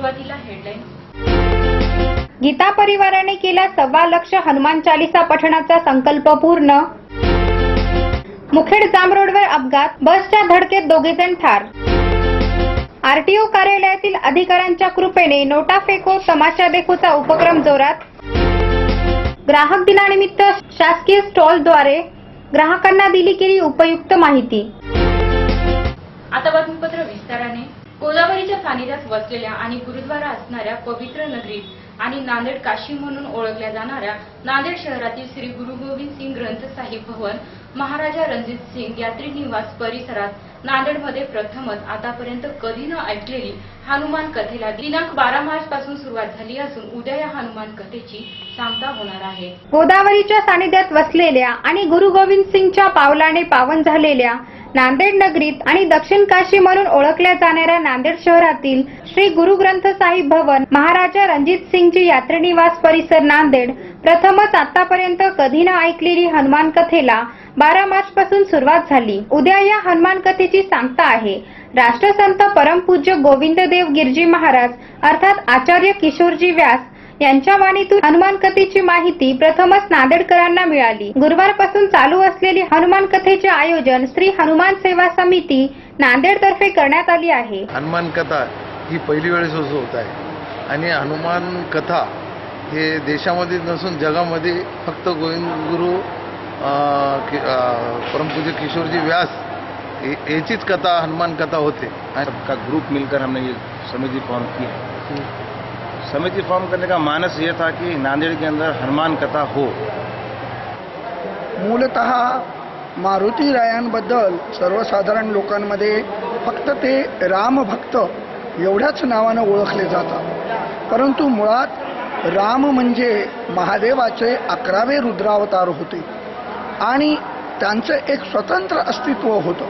सुरुवातीला हेडलाईन गीता परिवाराने केला सव्वा लक्ष हनुमान चालिसा पठणाचा संकल्प पूर्ण. मुखेड जाम रोडवर अपघात बसच्या धडकेत दोघेजण ठार. आरटीओ कार्यालयातील अधिकाऱ्यांच्या कृपेने नोटा फेको तमाशा देखूचा उपक्रम जोरात. ग्राहक दिनानिमित्त शासकीय स्टॉलद्वारे ग्राहकांना दिली गेली उपयुक्त माहिती. आता बातमीपत्र विस्ताराने. गोदावरीच्या सानिध्यात वसलेल्या आणि गुरुद्वारा असणाऱ्या पवित्र नगरीत आणि नांदेड काशी म्हणून ओळखल्या जाणाऱ्या नांदेड शहरातील श्री गुरु गोविंद सिंग ग्रंथ साहिब भवन महाराजा रणजित सिंग यात्री निवास परिसरात नांदेडमध्ये प्रथमच आतापर्यंत कधी न ऐकलेली हनुमान कथेला दिनांक बारा मार्च पासून सुरुवात झाली असून उद्या या हनुमान कथेची सांगता होणार आहे. गोदावरीच्या सानिध्यात वसलेल्या आणि गुरु गोविंद सिंगच्या पावलाने पावन झालेल्या नांदेड नगरीत आणि दक्षिण काशी म्हणून ओळखल्या जाणाऱ्या नांदेड शहरातील श्री गुरु ग्रंथ साहिब भवन महाराजा रणजित सिंगची यात्रेनिवास परिसर नांदेड प्रथमच आतापर्यंत कधी न ऐकलेली हनुमान कथेला बारा मार्च पासून सुरुवात झाली. उद्या या हनुमान कथेची सांगता आहे. राष्ट्रसंत परमपूज्य गोविंद देव गिरजी महाराज अर्थात आचार्य किशोरजी व्यास यांच्या वाणीतून हनुमान कथेची माहिती प्रथमच नांदेडकरांना मिळाली. गुरुवारपासून चालू असलेली हनुमान कथेचे आयोजन श्री हनुमान सेवा समिती नांदेड तर्फे करण्यात आली आहे. हनुमान कथा ही पहिली वेळेस होत आहे. आणि हनुमान कथा हे देशामध्ये नसून जगामध्ये फक्त गोविंद गुरु कि- परमपूज्य किशोरजी व्यास याचीच कथा हनुमान कथा होते. आणि सबका ग्रुप मिलकर हमने ये समिति फॉर्म की है समिति फॉर्म करने का मानस ये था कि नांदेड़ के अंदर हनुमान कथा हो। मूलत मारुती रायांबद्दल सर्वसाधारण लोकांमध्ये फक्त ते रामभक्त एवढ्याच नावानं ओळखले जातात. परंतु मुळात राम म्हणजे महादेवाचे अकरावे रुद्रावतार होते आणि त्यांचं एक स्वतंत्र अस्तित्व होतं.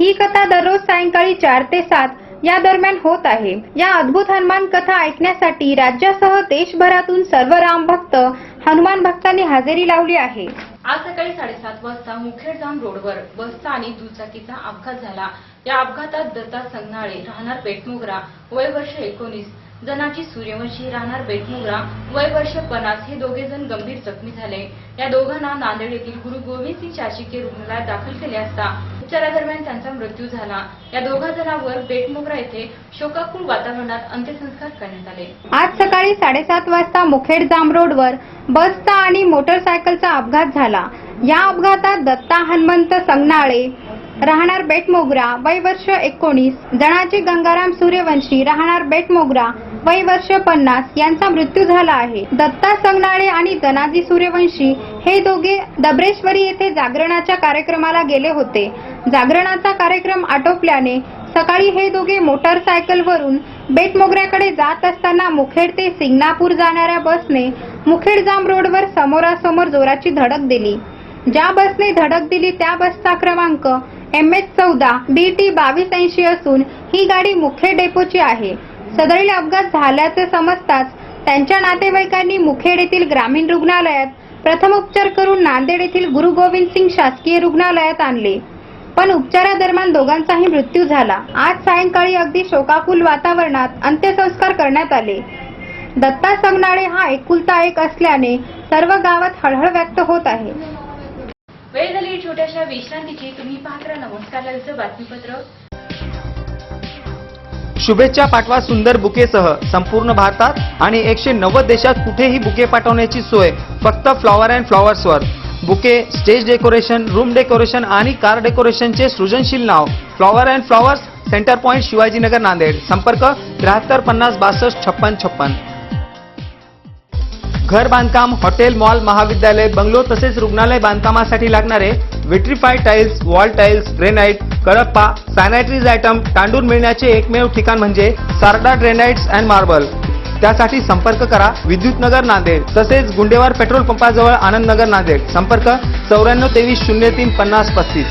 ही कथा दररोज सायंकाळी चार ते सात या दरम्यान होत आहे. या अद्भुत हनुमान कथा ऐकण्यासाठी राज्यासह देशभरातून सर्व राम भक्त हनुमान भक्तांनी हजेरी लावली आहे. आज सकाळी साडेसात वाजता मुखेड जाम रोडवर बसचा आणि दुचाकीचा अपघात झाला. या अपघातात दत्ता संगनाळे राहणार बेटमुगरा वय वर्ष एकोणीस जनाची सूर्यवंशी राहणार बेटमुगरा वय वर्ष पन्नास हे दोघे जण गंभीर जखमी झाले. या दोघांना नांदेड येथील गुरु गोविंद सिंग शासकीय रुग्णालयात दाखल केले असता उपचारादरम्यान त्यांचा मृत्यू झाला. या दोघा जणांवर बेटमोगरा येथे शोकाकुळ वातावरणात अंत्यसंस्कार करण्यात आले. आज सकाळी साडेसात वाजता मुखेड जाम रोडवर बसचा आणि मोटरसायकलचा अपघात झाला. या अपघातात दत्ता हनुमंत संगनाळे राहणार बेटमोगरा वय वर्ष एकोणीस जणाची गंगाराम सूर्यवंशी राहणार बेटमोगरा वय वर्ष पन्नास यांचा मृत्यू झाला आहे. दत्ता संगनाळे आणि जनाजी सूर्यवंशी हे दोघे दबरेश्वरी येथे जागरणाच्या कार्यक्रमाला गेले होते. जागरणाचा कार्यक्रम आटोपल्याने सकाळी हे दोघे मोटारसायकलवरून बेटमोगऱ्याकडे जात असताना मुखेड ते सिंगणापूर जाणाऱ्या बसने मुखेड जाम रोडवर समोरासमोर जोराची धडक दिली. ज्या बसने धडक दिली त्या बसचा क्रमांक एम एच चौदा बी टी बावीस ऐंशी असून ही गाडी मुखेड डेपोची आहे. सदरील अपघात झाल्याचे समजताच त्यांच्या नातेवाईकांनी मुखेड येथील ग्रामीण रुग्णालयात प्रथमोपचार करून नांदेड येथील गुरु गोविंद सिंग शासकीय रुग्णालयात आणले. पण उपचारादरम्यान दोघांचाही मृत्यू झाला. आज सायंकाळी अगदी शोकाकुल वातावरणात अंत्यसंस्कार करण्यात आले. दत्ता संगनाळे हा एकुलता एक असल्याने सर्व गावात हळहळ व्यक्त होत आहे. वेळ झाली छोट्याशा विश्रांतीची. तुम्ही पाहत राहा. नमस्कार. बातमीपत्र. शुभेच्छा पाठवा सुंदर बुकेसह. संपूर्ण भारतात आणि एकशे नव्वद देशात कुठेही बुके पाठवण्याची सोय. फक्त flower and फ्लॉवर्सवर bouquet stage decoration room decoration आणि कार डेकोरेशनचे सृजनशील नाव flower and flowers center point Shivajinagar Nanded. संपर्क त्र्याहत्तर पन्नास बासष्ट छप्पन छप्पन. घर बांधकाम हॉटेल मॉल महाविद्यालय बंगलो तसेच रुग्णालय बांधकामासाठी लागणारे vitrified tiles wall tiles granite Kadapa sanitaries item तांडून मिळण्याचे एकमेव ठिकाण म्हणजे सारडा ग्रेनाइट्स अँड मार्बल. त्यासाठी संपर्क करा विद्युतनगर नांदेड तसेच गुंडेवार पेट्रोल पंपाजवळ आनंदनगर नांदेड. संपर्क चौऱ्याण्णव तेवीस शून्य तीन पन्नास पस्तीस.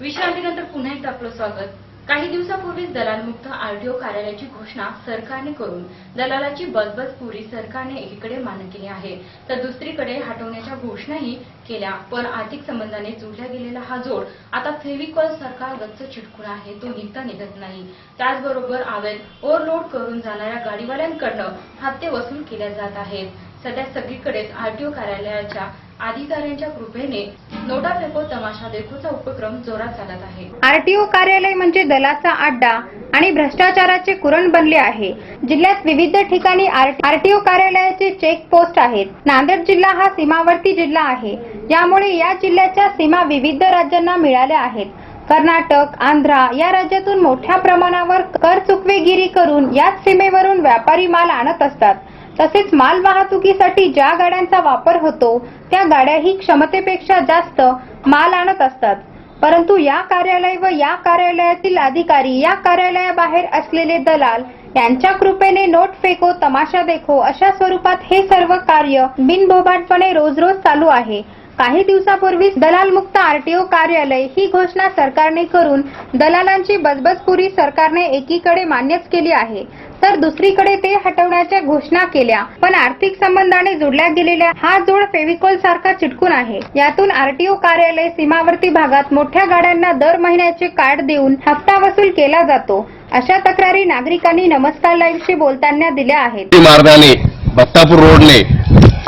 विश्रांतीनंतर पुन्हा एकदा आपलं स्वागत. काही दिवसापूर्वीच दलालमुक्त आरटीओ कार्यालयाची घोषणा सरकारने करून दलालाची बसबस पुरी सरकारने एकीकडे मान्य केली आहे. तर दुसरीकडे हटवण्याच्या घोषणाही केल्या पण आर्थिक संबंधाने जोडला गेलेला हा जोड आता फेविकॉल सरकार गच्च चिटकून आहे तो निघता निघत नाही. त्याचबरोबर अवैध ओव्हरलोड करून जाणाऱ्या गाडीवाल्यांकडनं हप्ते वसूल केल्या जात आहेत. सध्या सगळीकडेच आरटीओ कार्यालयाच्या अधिकाऱ्यांच्या कृपेने नोटा फेको तमाशा देखोचा उपक्रम जोरात चालत आहे. आरटीओ कार्यालय म्हणजे दलाचा अड्डा आणि भ्रष्टाचाराचे कुरण बनले आहे. जिल्ह्यात विविध ठिकाणी आरटीओ कार्यालयाचे चेक पोस्ट आहेत. नांदेड जिल्हा हा सीमावर्ती जिल्हा आहे. यामुळे या जिल्ह्याच्या सीमा विविध राज्यांना मिळाल्या आहेत. कर्नाटक आंध्रा या राज्यातून मोठ्या प्रमाणावर कर चुकवेगिरी करून याच सीमेवरून व्यापारी माल आणत असतात. तसेच माल वाहतुकीसाठी ज्या गाड्यांचा वापर होतो त्या गाड्याही क्षमतेपेक्षा जास्त माल आणत असतात. परंतु या कार्यालय व या कार्यालयातील अधिकारी या कार्यालयाबाहेर असलेले दलाल यांच्या कृपेने नोट फेको तमाशा देखो अशा स्वरूपात हे सर्व कार्य बिनबोभाटपणे रोज रोज चालू आहे. काही दिवसापूर्वी दलाल मुक्त आरटीओ कार्यालय ही घोषणा सरकारने करून दलालांची बजबजपुरी सरकारने एकीकडे मान्यच केली आहे. तर दुसरीकडे ते हटवण्याच्या घोषणा केल्या. पण आर्थिक संबंधाने जोडल्या गेलेल्या हा जोड फेविकॉल सारखा चिटकून आहे. यातून आरटीओ कार्यालय सीमावर्ती भागात मोठ्या गाड्यांना दर महिन्याचे कार्ड देऊन हप्ता वसूल केला जातो. अशा तक्रारी नागरिकांनी नमस्कार लाईव्हशी बोलताना दिल्या आहेत. मार्गाने बत्तापूर रोडने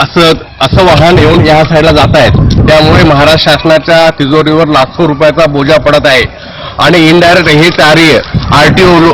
असं असं वाहन येऊन या साईडला जात आहेत. त्यामुळे महाराष्ट्र शासनाच्या तिजोरीवर लाखो रुपयाचा बोजा पडत आहे. आणि इनडायरेक्ट हे कार्य आरटीओ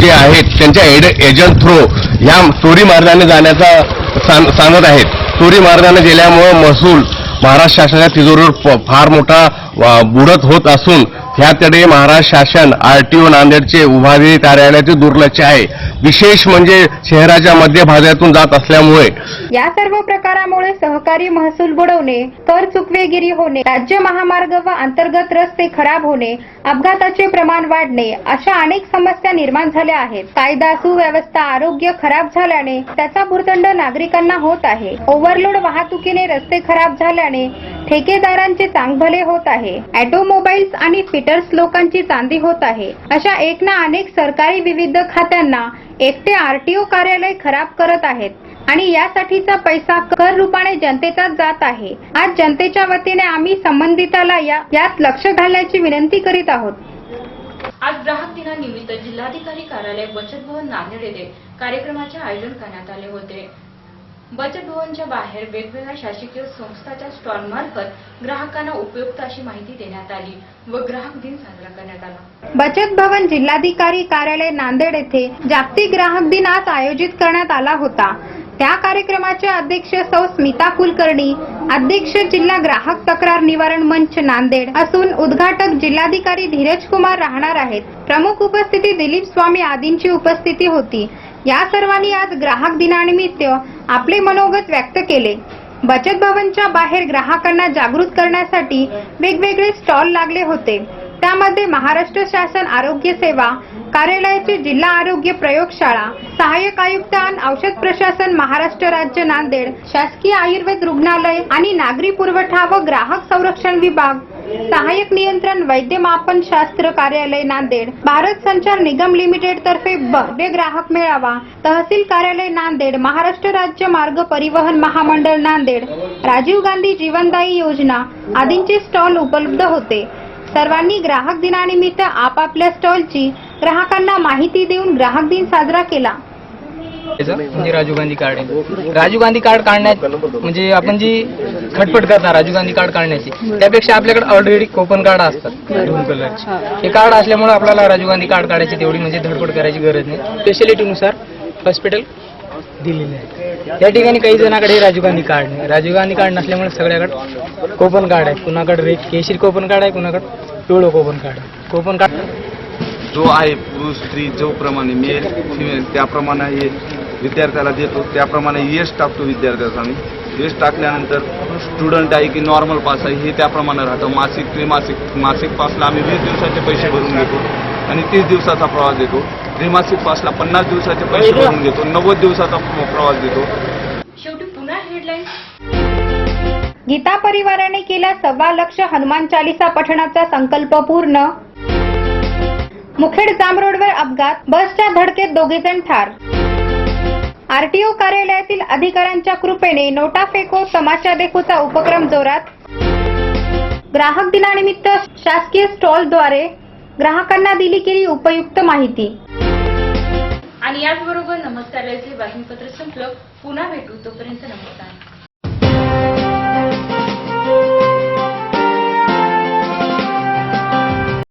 जे आहेत त्यांच्या एड एजंट थ्रू ह्या चोरी मार्गाने जाण्याचा सांग- सांगत आहेत. चोरी मार्गाने गेल्यामुळं महसूल महाराष्ट्र शासनाच्या तिजोरीवर फार मोठा बुडत होत असून ह्याकडे महाराष्ट्र शासन आरटीओ नांदेडचे उभारी कार्यालयाचे दुर्लक्ष आहे. विशेष म्हणजे शहराच्या मध्यभागातून जात असल्यामुळे. या सर्व प्रकारामुळे सहकारी महसूल बुडवणे कर चुकवेगिरी होणे राज्य महामार्ग व अंतर्गत रस्ते खराब होणे अपघाताचे प्रमाण वाढणे अशा अनेक समस्या निर्माण झाल्या आहेत. कायदा सुव्यवस्था आरोग्य खराब झाल्याने त्याचा भूर्दंड नागरिकांना होत आहे. ओव्हरलोड वाहतुकीने रस्ते खराब झाल्याने ठेकेदारांचे चांगभले होत आहे. ऑटोमोबाईल्स आणि फिटर्स लोकांची चांदी होत आहे. अशा एक ना अनेक सरकारी विविध खात्यांना एकटे आरटीओ कार्यालय खराब करत आहेत आणि यासाठीचा पैसा कर रूपाने जनतेचाच जात आहे. आज जनतेच्या वतीने आम्ही संबंधिताला या- यात लक्ष घालण्याची विनंती करीत आहोत. आज ग्राहक दिनानिमित्त जिल्हाधिकारी कार्यालय बचत भवन नांदेड येथे कार्यक्रमाचे आयोजन करण्यात आले होते. बचत भवनच्या बाहेर वेगवेगळ्या शासकीय संस्थाच्या स्टॉल मार्फत ग्राहकांना उपयुक्त अशी माहिती देण्यात आली व ग्राहक दिन साजरा करण्यात आला. बचत भवन जिल्हाधिकारी कार्यालय नांदेड येथे जागतिक ग्राहक दिन आज आयोजित करण्यात आला होता. त्या कार्यक्रमाचे अध्यक्ष सौ स्मिता कुलकर्णी अध्यक्ष जिल्हा ग्राहक तक्रार निवारण मंच नांदेड असून उद्घाटक जिल्हाधिकारी धीरज कुमार राहणार आहेत. प्रमुख उपस्थिती दिलीप स्वामी आदींची उपस्थिती होती. या सर्वांनी आज ग्राहक दिनानिमित्त आपले मनोगत व्यक्त केले. बचत भवनच्या बाहेर ग्राहकांना जागृत करण्यासाठी वेगवेगळे स्टॉल लागले होते. त्यामध्ये महाराष्ट्र शासन आरोग्य सेवा कार्यालयाची जिल्हा आरोग्य प्रयोगशाळा सहाय्यक आयुक्त आणि औषध प्रशासन महाराष्ट्र राज्य नांदेड शासकीय आयुर्वेद रुग्णालय आणि नागरी पुरवठा व ग्राहक संरक्षण विभाग सहाय्यक नियंत्रण वैद्य मापन शास्त्र कार्यालय नांदेड भारत संचार निगम लिमिटेड तर्फे भव्य ग्राहक मेळावा तहसील कार्यालय नांदेड महाराष्ट्र राज्य मार्ग परिवहन महामंडळ नांदेड राजीव गांधी जीवनदायी योजना आदींचे स्टॉल उपलब्ध होते. सर्वांनी ग्राहक दिनानिमित्त आपापल्या स्टॉलची ग्राहकांना माहिती देऊन ग्राहक दिन साजरा केला. म्हणजे राजीव गांधी कार्ड. आहे राजीव गांधी कार्ड काढण्यात म्हणजे आपण जी खटपट करणार राजीव गांधी कार्ड काढण्याची त्यापेक्षा आपल्याकडे ऑलरेडी कोपन कार्ड असतात कलरचे. हे कार्ड असल्यामुळे आपल्याला राजीव गांधी कार्ड काढायची तेवढी म्हणजे धडपड करायची गरज नाही. स्पेशालिटीनुसार हॉस्पिटल दिलेले आहे त्या ठिकाणी काही जणांकडे राजीव गांधी कार्ड नाही. राजीव गांधी कार्ड नसल्यामुळे सगळ्याकडे कोपन कार्ड आहे कुणाकडे रे केशरी कोपन कार्ड आहे कुणाकडे पिवळं कोपन कार्ड आहे. कोपन कार्ड जो आहे पुरुष स्त्री जो प्रमाणे मेल फिमेल त्याप्रमाणे हे विद्यार्थ्याला देतो. त्याप्रमाणे यश टाकतो विद्यार्थ्याचा आम्ही. यश टाकल्यानंतर स्टुडंट आहे की नॉर्मल पास आहे हे त्याप्रमाणे राहतं. मासिक त्रिमासिक मासिक पासला आम्ही वीस दिवसाचे पैसे भरून घेतो. आणि तीस दिवसाचा प्रवास देतो. त्रिमासिक पासला पन्नास दिवसाचे पैसे भरून घेतो नव्वद दिवसाचा प्रवास देतो. शेवटी पुन्हा हेडलाईन्स गीता परिवाराने केला सव्वा लक्ष हनुमान चालिसा पठणाचा संकल्प पूर्ण. मुखेड जाम रोडवर अपघात बसच्या धडकेत दोघेजण ठार. आरटीओ कार्यालयातील अधिकाऱ्यांच्या कृपेने नोटा फेको तमाशा देखोचा उपक्रम जोरात. ग्राहक दिनानिमित्त शासकीय स्टॉलद्वारे ग्राहकांना दिली गेली उपयुक्त माहिती. आणि याचबरोबर नमस्कार बातमीपत्र संपलं. पुन्हा भेटू तोपर्यंत नमस्कार.